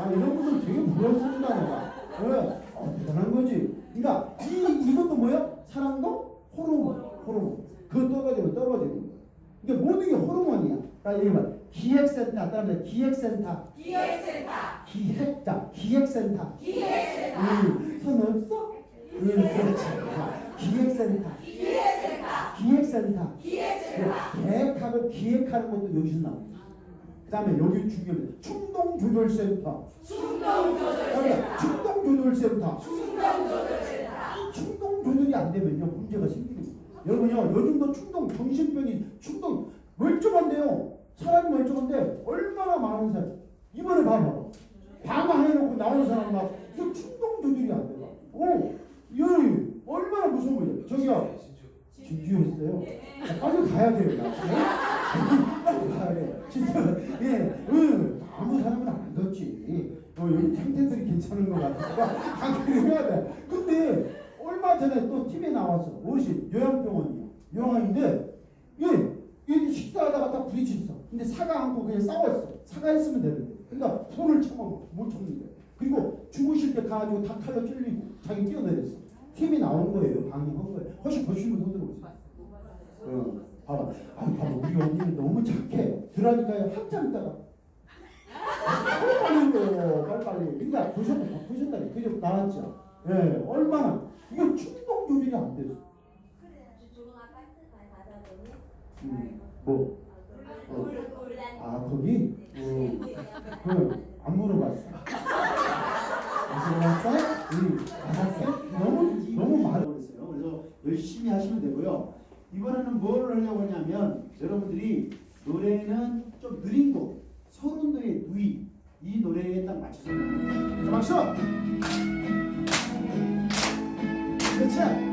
나 이런 분들 되게 부러웠습니다 내가. 왜? 어, 대단한 거지. 그러니까 이 이것도 뭐야? 사랑도 호르몬, 호르몬. 그거 떠가지고 떨어지는 거야. 이게 모든 게 호르몬이야. 나 여기 봐. 기획센터, 다음에 기획센터, 기획센터, 기획 자, 기획센터. 기획센터, 음, 손 없어? 음, 그렇지. 자, 기획센터, 기획센터, 기획센터. 기획센터, 계획하고 기획하는 것도 여기서 나옵니다. 그 다음에 여기 중요한 충동조절센터. 충동조절센터, 충동조절센터. 충동조절센터, 충동 조절이 안 되면요 문제가 생기는 거예요. 여러분요 요즘도 충동 정신병이 충동 멀쩡한데요 사람이 멀쩡한데 얼마나 많은 사람 이번에 봐봐 방화해놓고 나오는 사람 막 이거 충동 조절이 안 돼요. 오 이거 얼마나 무서운 거예요. 저기요 진주했어요. 빨리 가야 돼요 나. 진짜 예, 응 아무 사람은 안 걷지. 어, 여기 상태들이 괜찮은 것 같아. 강의를 해야 돼. 근데 얼마 전에 또 TV에 나왔어. 무엇이 요양병원이요. 요양인데 예, 얘 식사하다가 딱 부딪혔어. 근데 사과 안고 그냥 싸웠어. 사과했으면 되는데. 그러니까 손을 참아 못 거야. 그리고 주무실 때 가가지고 다 칼로 찔리고 자기 뛰어내렸어. TV 나온 거예요. 방임한 거예요. 훨씬 더 쉬운 손 들어 보세요. 어, 봐봐. 아, 봐봐. 우리 언니는 너무 착해. 들어가니까요. 한참 있다가 빨리 빨리 빨리빨리. 그러니까 보셨다. 보셨다니. 그죠? 나왔죠. 예, 얼마나 이거 충동 조절이 안 돼서. 음, 뭐? 어. 아 거기? 어, 그 안 물어봤어. 안 물어봤어? 응, 알았어. 너무 너무 많았어요. 그래서 열심히 하시면 되고요. 이번에는 뭘 하려고 하냐면 여러분들이 노래는 좀 느린 곡, 서른도의 누이 이 노래에 딱 맞춰서 자, 박수. 그렇지.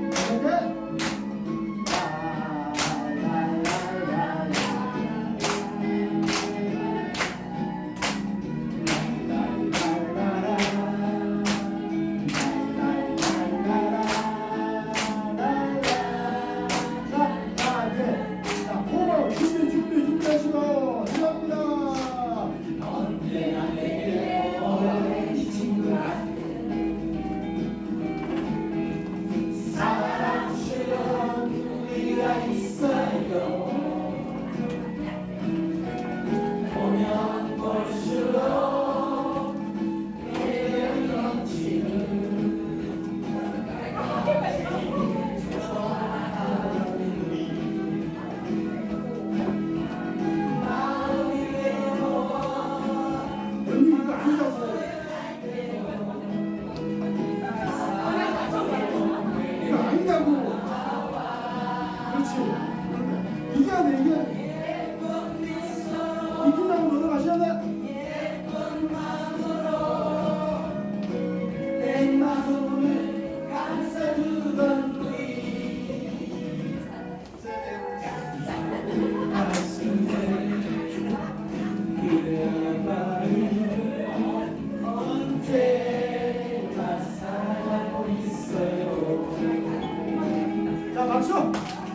박수!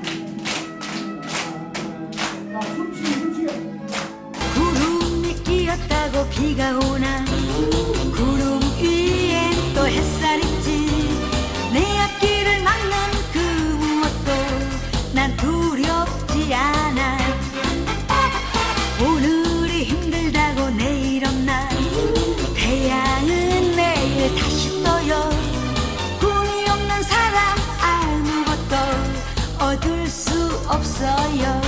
없는